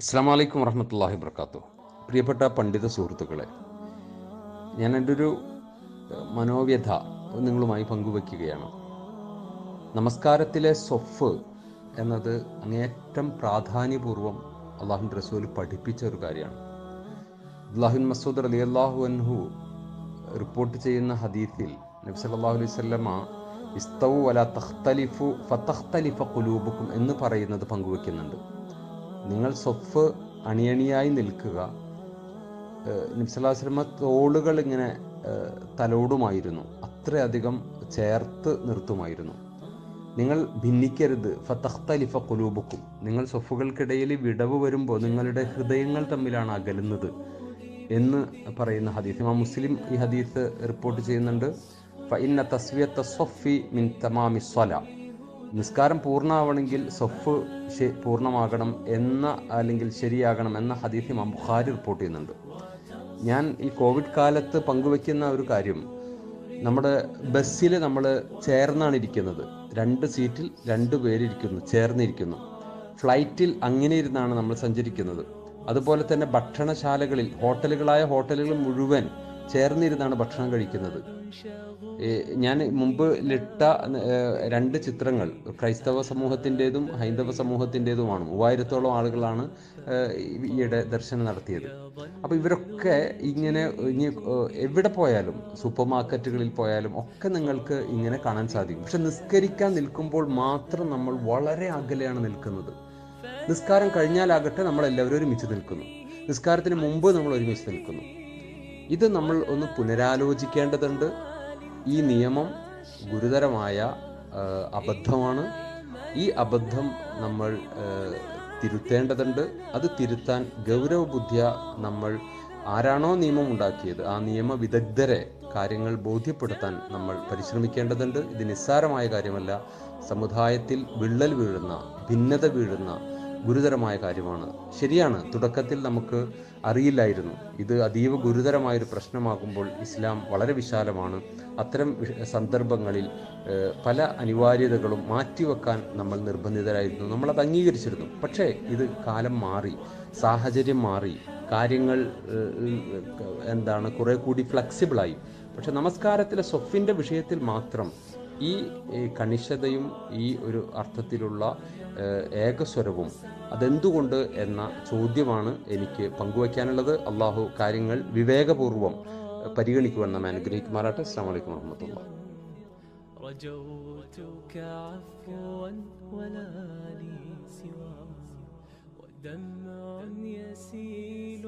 അസ്സാം വലൈക്കും വറഹമത്തല്ലാഹി വർക്കാത്തു പ്രിയപ്പെട്ട പണ്ഡിത സുഹൃത്തുക്കളെ ഞാൻ എന്റെ ഒരു മനോവ്യഥ നിങ്ങളുമായി പങ്കുവെക്കുകയാണ്. നമസ്കാരത്തിലെ സൊഫ് എന്നത് അങ്ങേറ്റം പ്രാധാന്യപൂർവം അള്ളാഹുൻ റസൂൽ പഠിപ്പിച്ച ഒരു കാര്യമാണ്. അള്ളാഹുൻ മസൂദ് അലി അള്ളാഹു അൻഹു റിപ്പോർട്ട് ചെയ്യുന്ന ഹദീസിൽ നബി അലൈഹി ഇസ്തവു വല തഖ്തലിഫു ഫതഖ്തലിഫ കുലൂബുക്കും എന്ന് പറയുന്നത് പങ്കുവെക്കുന്നുണ്ട്. നിങ്ങൾ സ്വഫ് അണിയണിയായി നിൽക്കുക. ഏഹ് നബി സല്ലല്ലാഹു തോളുകൾ ഇങ്ങനെ തലോടുമായിരുന്നു. അത്രയധികം ചേർത്ത് നിർത്തുമായിരുന്നു. നിങ്ങൾ ഭിന്നിക്കരുത്. ഫതഖ്തലിഫ കുലൂബുക്കും നിങ്ങൾ സ്വഫുകൾക്കിടയിൽ വിടവ് വരുമ്പോൾ നിങ്ങളുടെ ഹൃദയങ്ങൾ തമ്മിലാണ് അകലുന്നത് എന്ന് പറയുന്ന ഹദീസ്. ഇമാം മുസ്ലിം ഈ ഹദീസ് റിപ്പോർട്ട് ചെയ്യുന്നുണ്ട്. ഇന്ന തസ്വിയത്ത സൊഫി മിൻ തമാമി സ്വല. നിസ്കാരം പൂർണമാവണമെങ്കിൽ സൊഫ് പൂർണമാകണം എന്ന അല്ലെങ്കിൽ ശരിയാകണം എന്ന ഹദീഫ് ഇമാം ബുഖാരി റിപ്പോർട്ട് ചെയ്യുന്നുണ്ട്. ഞാൻ ഈ കോവിഡ് കാലത്ത് പങ്കുവെക്കുന്ന ഒരു കാര്യം നമ്മുടെ ബസ്സിൽ നമ്മൾ ചേർന്നാണ് ഇരിക്കുന്നത്. രണ്ട് സീറ്റിൽ രണ്ട് പേരിരിക്കുന്നു ചേർന്നിരിക്കുന്നു. ഫ്ലൈറ്റിൽ അങ്ങനെ ഇരുന്നാണ് നമ്മൾ സഞ്ചരിക്കുന്നത്. അതുപോലെ തന്നെ ഭക്ഷണശാലകളിൽ ഹോട്ടലുകളായ ഹോട്ടലുകൾ മുഴുവൻ ചേർന്നിരുന്നാണ് ഭക്ഷണം കഴിക്കുന്നത്. ഞാൻ മുമ്പ് ലിട്ട രണ്ട് ചിത്രങ്ങൾ ക്രൈസ്തവ സമൂഹത്തിന്റെതും ഹൈന്ദവ സമൂഹത്തിന്റെതുമാണ്. മൂവായിരത്തോളം ആളുകളാണ് ഈയിടെ ദർശനം നടത്തിയത്. അപ്പോൾ ഇവരൊക്കെ ഇങ്ങനെ ഇനി എവിടെ പോയാലും സൂപ്പർ മാർക്കറ്റുകളിൽ പോയാലും ഒക്കെ നിങ്ങൾക്ക് ഇങ്ങനെ കാണാൻ സാധിക്കും. പക്ഷെ നിസ്കരിക്കാൻ നിൽക്കുമ്പോൾ മാത്രം നമ്മൾ വളരെ അകലെയാണ് നിൽക്കുന്നത്. നിസ്കാരം കഴിഞ്ഞാലാകട്ടെ നമ്മൾ എല്ലാവരും ഒരുമിച്ച് നിൽക്കുന്നു. നിസ്കാരത്തിന് മുമ്പ് നമ്മൾ ഒരുമിച്ച് നിൽക്കുന്നു. ഇത് നമ്മൾ ഒന്ന് പുനരാലോചിക്കേണ്ടതുണ്ട്. ഈ നിയമം ഗുരുതരമായ അബദ്ധമാണ്. ഈ അബദ്ധം നമ്മൾ തിരുത്തേണ്ടതുണ്ട്. അത് തിരുത്താൻ ഗൗരവബുദ്ധിയ നമ്മൾ ആരാണോ നിയമം ഉണ്ടാക്കിയത് ആ നിയമ വിദഗ്ധരെ കാര്യങ്ങൾ ബോധ്യപ്പെടുത്താൻ നമ്മൾ പരിശ്രമിക്കേണ്ടതുണ്ട്. ഇത് നിസ്സാരമായ കാര്യമല്ല. സമുദായത്തിൽ വിള്ളൽ വീഴുന്ന ഭിന്നത വീഴുന്ന ഗുരുതരമായ കാര്യമാണ്. ശരിയാണ് തുടക്കത്തിൽ നമുക്ക് അറിയില്ലായിരുന്നു. ഇത് അതീവ ഗുരുതരമായൊരു പ്രശ്നമാകുമ്പോൾ ഇസ്ലാം വളരെ വിശാലമാണ്. അത്തരം സന്ദർഭങ്ങളിൽ പല അനിവാര്യതകളും മാറ്റിവെക്കാൻ നമ്മൾ നിർബന്ധിതരായിരുന്നു. നമ്മളത് അംഗീകരിച്ചിരുന്നു. പക്ഷേ ഇത് കാലം മാറി സാഹചര്യം മാറി. കാര്യങ്ങൾ എന്താണ് കുറേ കൂടി ഫ്ലെക്സിബിളായി. പക്ഷെ നമസ്കാരത്തിലെ സൊഫിന്റെ വിഷയത്തിൽ മാത്രം ഈ ഈ കണിശതയും ഈ ഒരു അർത്ഥത്തിലുള്ള ഏഹ്, ഏകസ്വരവും അതെന്തുകൊണ്ട് എന്ന ചോദ്യമാണ് എനിക്ക് പങ്കുവയ്ക്കാനുള്ളത് അള്ളാഹു കാര്യങ്ങൾ വിവേകപൂർവ്വം ഏഹ്, പരിഗണിക്കുവാൻ നമ്മെ അനുഗ്രഹിക്കുമാറാട്ടെ അസ്സാം വലൈക്കും വാഹമത്തുള്ള رجوتك عفوا ولا لي سواه ودمع يسيل